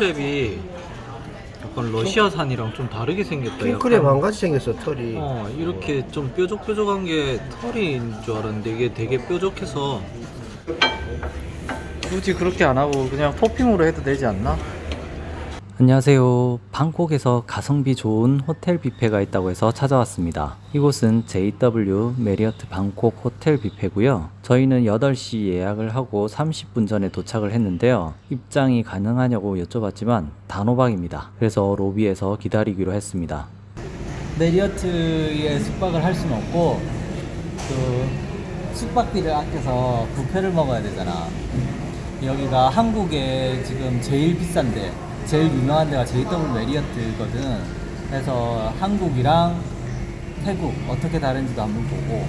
킹크랩이 약간 러시아산이랑 좀 다르게 생겼다. 킹크랩 약간, 한 가지 생겼어 털이. 어 이렇게 좀 뾰족뾰족한 게 털인 줄 알았는데 이게 되게 뾰족해서 굳이 그렇게 안 하고 그냥 토핑으로 해도 되지 않나? 안녕하세요. 방콕에서 가성비 좋은 호텔 뷔페가 있다고 해서 찾아왔습니다. 이곳은 JW 메리어트 방콕 호텔 뷔페고요. 저희는 8시 예약을 하고 30분 전에 도착을 했는데요. 입장이 가능하냐고 여쭤봤지만 단호박입니다. 그래서 로비에서 기다리기로 했습니다. 메리어트에 숙박을 할 수는 없고 그 숙박비를 아껴서 뷔페를 먹어야 되잖아. 여기가 한국에 지금 제일 비싼데 제일 유명한 데가 JW 메리어트거든. 그래서 한국이랑 태국 어떻게 다른지도 한번 보고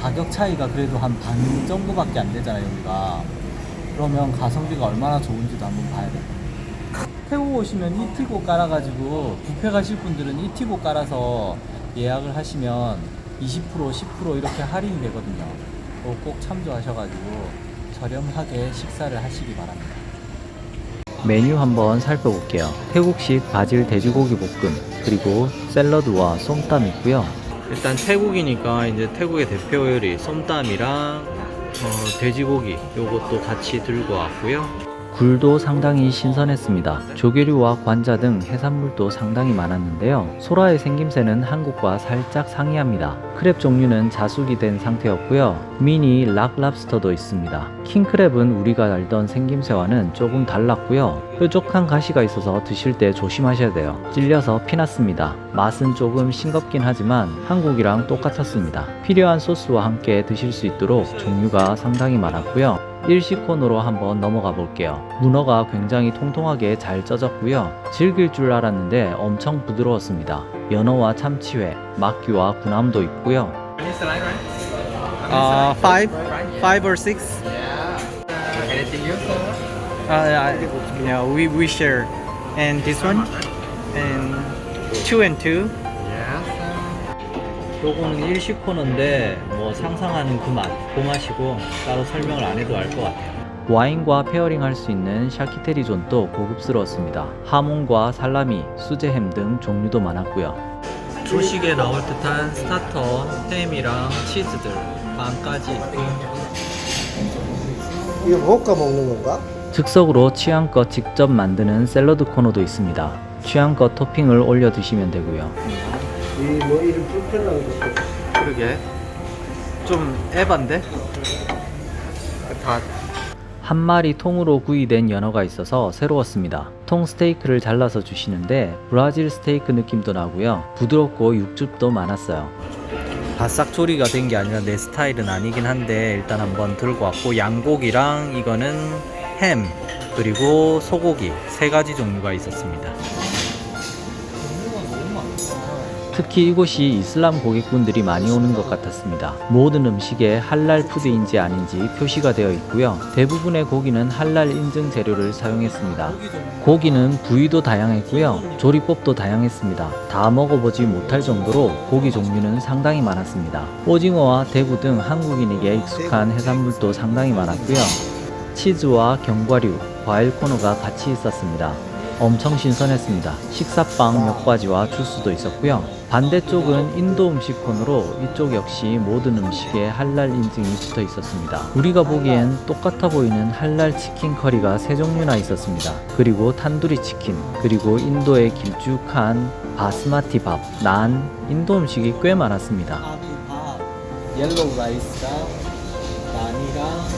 가격 차이가 그래도 한 반 정도밖에 안 되잖아 여기가. 그러면 가성비가 얼마나 좋은지도 한번 봐야 돼. 태국 오시면 이티고 깔아가지고 뷔페 가실 분들은 이티고 깔아서 예약을 하시면 20% 10% 이렇게 할인이 되거든요. 꼭 참조하셔가지고 저렴하게 식사를 하시기 바랍니다. 메뉴 한번 살펴볼게요. 태국식 바질 돼지고기 볶음 그리고 샐러드와 쏨땀 있고요. 일단 태국이니까 이제 태국의 대표 요리 쏨땀이랑 어, 돼지고기 요것도 같이 들고 왔고요. 굴도 상당히 신선했습니다. 조개류와 관자 등 해산물도 상당히 많았는데요. 소라의 생김새는 한국과 살짝 상이합니다. 크랩 종류는 자숙이 된 상태였고요. 미니 락랍스터도 있습니다. 킹크랩은 우리가 알던 생김새와는 조금 달랐고요. 뾰족한 가시가 있어서 드실 때 조심하셔야 돼요. 찔려서 피났습니다. 맛은 조금 싱겁긴 하지만 한국이랑 똑같았습니다. 필요한 소스와 함께 드실 수 있도록 종류가 상당히 많았고요. 일식 코너로 한번 넘어가 볼게요. 문어가 굉장히 통통하게 잘 쪄졌고요. 질길 줄 알았는데 엄청 부드러웠습니다. 연어와 참치회, 막귀와 군함도 있고요. Uh, five, five or six. Uh, yeah, we we share, and this one, and two and two. 요거는 일식 코너인데 뭐 상상하는 그 맛, 그 맛이고 따로 설명을 안 해도 알 것 같아요. 와인과 페어링 할 수 있는 샤키테리존도 고급스러웠습니다. 하몽과 살라미, 수제햄 등 종류도 많았고요. 조식에 나올 듯한 스타터, 햄이랑 치즈들, 빵까지 있고 이거 볶아 먹는 건가? 즉석으로 취향껏 직접 만드는 샐러드 코너도 있습니다. 취향껏 토핑을 올려 드시면 되고요. 이뭐 이름 불편한 거. 그러게. 좀 에반데? 다 한 마리 통으로 구이된 연어가 있어서 새로웠습니다. 통 스테이크를 잘라서 주시는데 브라질 스테이크 느낌도 나고요. 부드럽고 육즙도 많았어요. 바싹 조리가 된 게 아니라 내 스타일은 아니긴 한데 일단 한번 들고 왔고 양고기랑 이거는 햄 그리고 소고기 세 가지 종류가 있었습니다. 특히 이곳이 이슬람 고객분들이 많이 오는 것 같았습니다. 모든 음식에 할랄 푸드인지 아닌지 표시가 되어 있고요. 대부분의 고기는 할랄 인증 재료를 사용했습니다. 고기는 부위도 다양했고요. 조리법도 다양했습니다. 다 먹어보지 못할 정도로 고기 종류는 상당히 많았습니다. 오징어와 대구 등 한국인에게 익숙한 해산물도 상당히 많았고요. 치즈와 견과류, 과일 코너가 같이 있었습니다. 엄청 신선했습니다. 식사빵 몇 가지와 주스도 있었고요. 반대쪽은 인도 음식 코너로 이쪽 역시 모든 음식에 할랄 인증이 붙어 있었습니다. 우리가 보기엔 똑같아 보이는 할랄 치킨 커리가 세 종류나 있었습니다. 그리고 탄두리 치킨, 그리고 인도의 길쭉한 바스마티 밥, 난, 인도 음식이 꽤 많았습니다. 밥, 옐로우 라이스랑 난이랑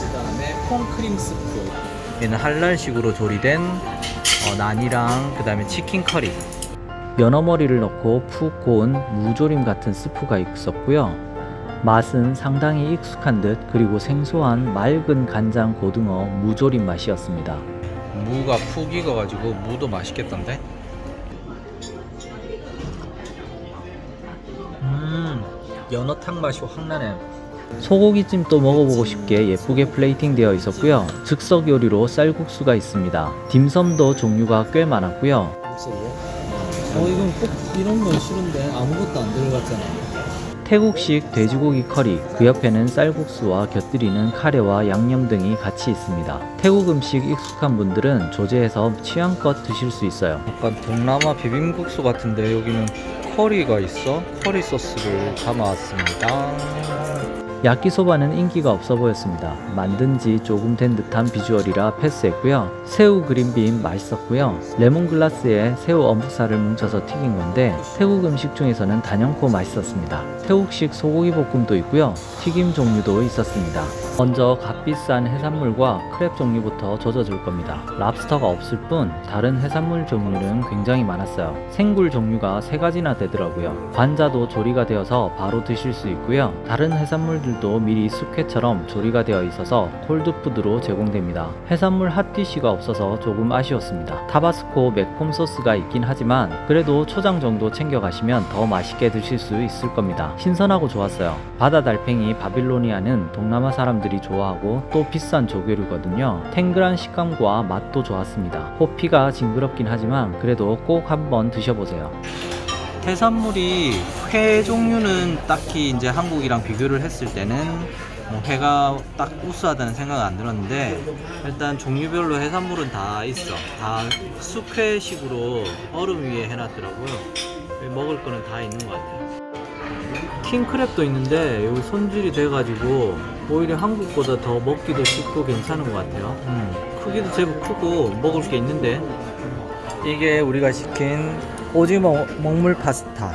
그다음에 콩크림 스프. 얘는 할랄식으로 조리된 어, 난이랑 그다음에 치킨 커리. 연어 머리를 넣고 푹 고운 무조림 같은 스프가 있었고요. 맛은 상당히 익숙한 듯 그리고 생소한 맑은 간장 고등어 무조림 맛이었습니다. 무가 푹 익어가지고 무도 맛있겠던데? 음, 연어탕 맛이 확 나네. 소고기찜도 먹어보고 싶게 예쁘게 플레이팅 되어 있었고요. 즉석 요리로 쌀국수가 있습니다. 딤섬도 종류가 꽤 많았고요. 어, 이건 꼭 이런 건 싫은데 아무것도 안 들어갔잖아. 태국식 돼지고기 커리, 그 옆에는 쌀국수와 곁들이는 카레와 양념 등이 같이 있습니다. 태국 음식 익숙한 분들은 조제해서 취향껏 드실 수 있어요. 약간 동남아 비빔국수 같은데 여기는 커리가 있어? 커리 소스를 담아왔습니다. 야끼소바는 인기가 없어 보였습니다. 만든 지 조금 된 듯한 비주얼이라 패스했고요. 새우 그린빈 맛있었고요. 레몬글라스에 새우 어묵살을 뭉쳐서 튀긴 건데 태국 음식 중에서는 단연코 맛있었습니다. 태국식 소고기 볶음도 있고요. 튀김 종류도 있었습니다. 먼저 값비싼 해산물과 크랩 종류부터 젖어줄 겁니다. 랍스터가 없을 뿐 다른 해산물 종류는 굉장히 많았어요. 생굴 종류가 세 가지나 되더라고요. 관자도 조리가 되어서 바로 드실 수 있고요. 다른 해산물들도 미리 숙회처럼 조리가 되어 있어서 콜드푸드로 제공됩니다. 해산물 핫디쉬가 없어서 조금 아쉬웠습니다. 타바스코 매콤 소스가 있긴 하지만 그래도 초장 정도 챙겨가시면 더 맛있게 드실 수 있을 겁니다. 신선하고 좋았어요. 바다 달팽이 바빌로니아는 동남아 사람들 이 좋아하고 또 비싼 조개류거든요. 탱글한 식감과 맛도 좋았습니다. 호피가 징그럽긴 하지만 그래도 꼭 한번 드셔보세요. 해산물이 회 종류는 딱히 이제 한국이랑 비교를 했을 때는 뭐 회가 딱 우수하다는 생각은 안 들었는데 일단 종류별로 해산물은 다 있어. 다 숙회식으로 얼음 위에 해놨더라고요. 먹을 거는 다 있는 것 같아요. 킹크랩도 있는데 여기 손질이 돼가지고 오히려 한국보다 더 먹기도 쉽고 괜찮은 것 같아요. 음, 크기도 제법 크고 먹을 게 있는데 이게 우리가 시킨 오징어 먹물 파스타.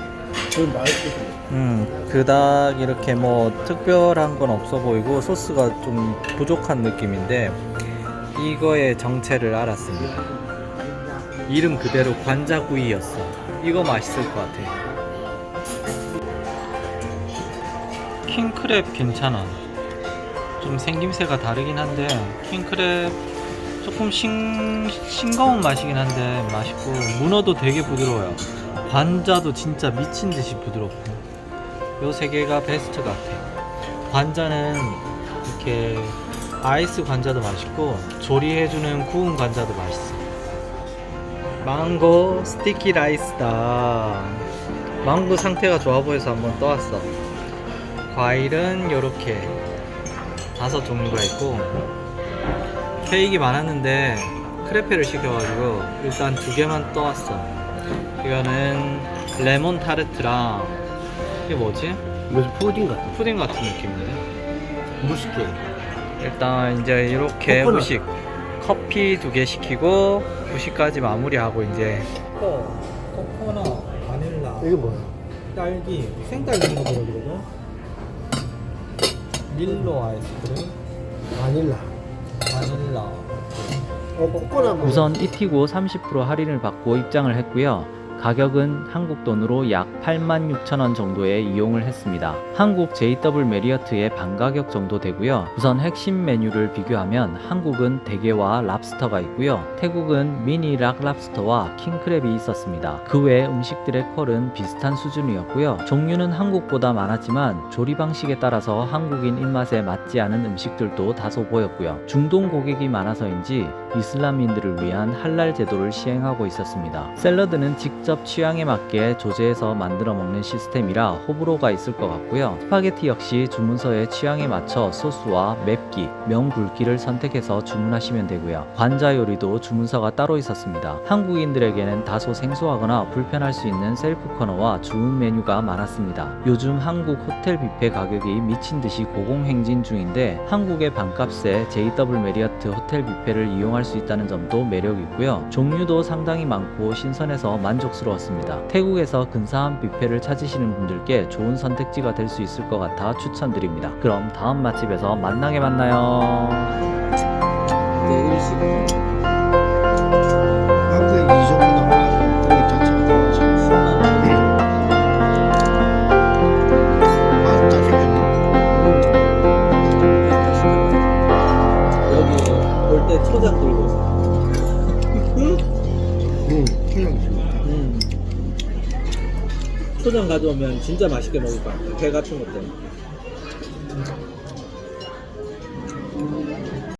음, 그닥 이렇게 뭐 특별한 건 없어 보이고 소스가 좀 부족한 느낌인데 이거의 정체를 알았습니다. 이름 그대로 관자구이였어. 이거 맛있을 것 같아. 킹크랩 괜찮아. 좀 생김새가 다르긴 한데 킹크랩 조금 싱, 싱거운 맛이긴 한데 맛있고 문어도 되게 부드러워요. 관자도 진짜 미친 듯이 부드럽고 요 세 개가 베스트 같아. 관자는 이렇게 아이스 관자도 맛있고 조리해주는 구운 관자도 맛있어. 망고 스티키 라이스다. 망고 상태가 좋아 보여서 한번 떠왔어. 과일은 요렇게 다섯 종류가 있고 케이크 많았는데 크레페를 시켜가지고 일단 두 개만 떠왔어. 이거는 레몬 타르트랑 이게 뭐지? 무슨 푸딩 같아. 푸딩 같은 느낌인데. 무스케. 일단 이제 이렇게 코코넛. 후식 커피 두 개 시키고 후식까지 마무리하고 이제 코코넛, 바닐라, 이게 뭐야? 딸기, 생딸기 들어거든. 밀로 아이스크림, 바닐라. 바닐라. 어, 코코넛 뭐. 우선 이티고 30% 할인을 받고 입장을 했고요. 가격은 한국 돈으로 약 86,000원 정도에 이용을 했습니다. 한국 JW 메리어트의 반 가격 정도 되고요. 우선 핵심 메뉴를 비교하면 한국은 대게와 랍스터가 있고요. 태국은 미니 락 랍스터와 킹크랩이 있었습니다. 그 외 음식들의 퀄은 비슷한 수준이었고요. 종류는 한국보다 많았지만 조리 방식에 따라서 한국인 입맛에 맞지 않은 음식들도 다소 보였고요. 중동 고객이 많아서인지 이슬람인들을 위한 할랄 제도를 시행하고 있었습니다. 샐러드는 직접 취향에 맞게 조제해서 만들어 먹는 시스템이라 호불호가 있을 것 같고요. 스파게티 역시 주문서의 취향에 맞춰 소스와 맵기, 명 굵기를 선택해서 주문하시면 되고요. 관자 요리도 주문서가 따로 있었습니다. 한국인들에게는 다소 생소하거나 불편할 수 있는 셀프 코너와 주문 메뉴가 많았습니다. 요즘 한국 호텔 뷔페 가격이 미친 듯이 고공행진 중인데 한국의 반값에 JW 메리어트 호텔 뷔페를 이용할 수 있다는 점도 매력 있고요. 종류도 상당히 많고 신선해서 만족스 러웠습니다. 태국에서 근사한 뷔페를 찾으시는 분들께 좋은 선택지가 될 수 있을 것 같아 추천드립니다. 그럼 다음 맛집에서 만나게 만나요. 올때 초장 들고 음. 초장 가져오면 진짜 맛있게 먹을 것 같아. 회 같은 것 때문에.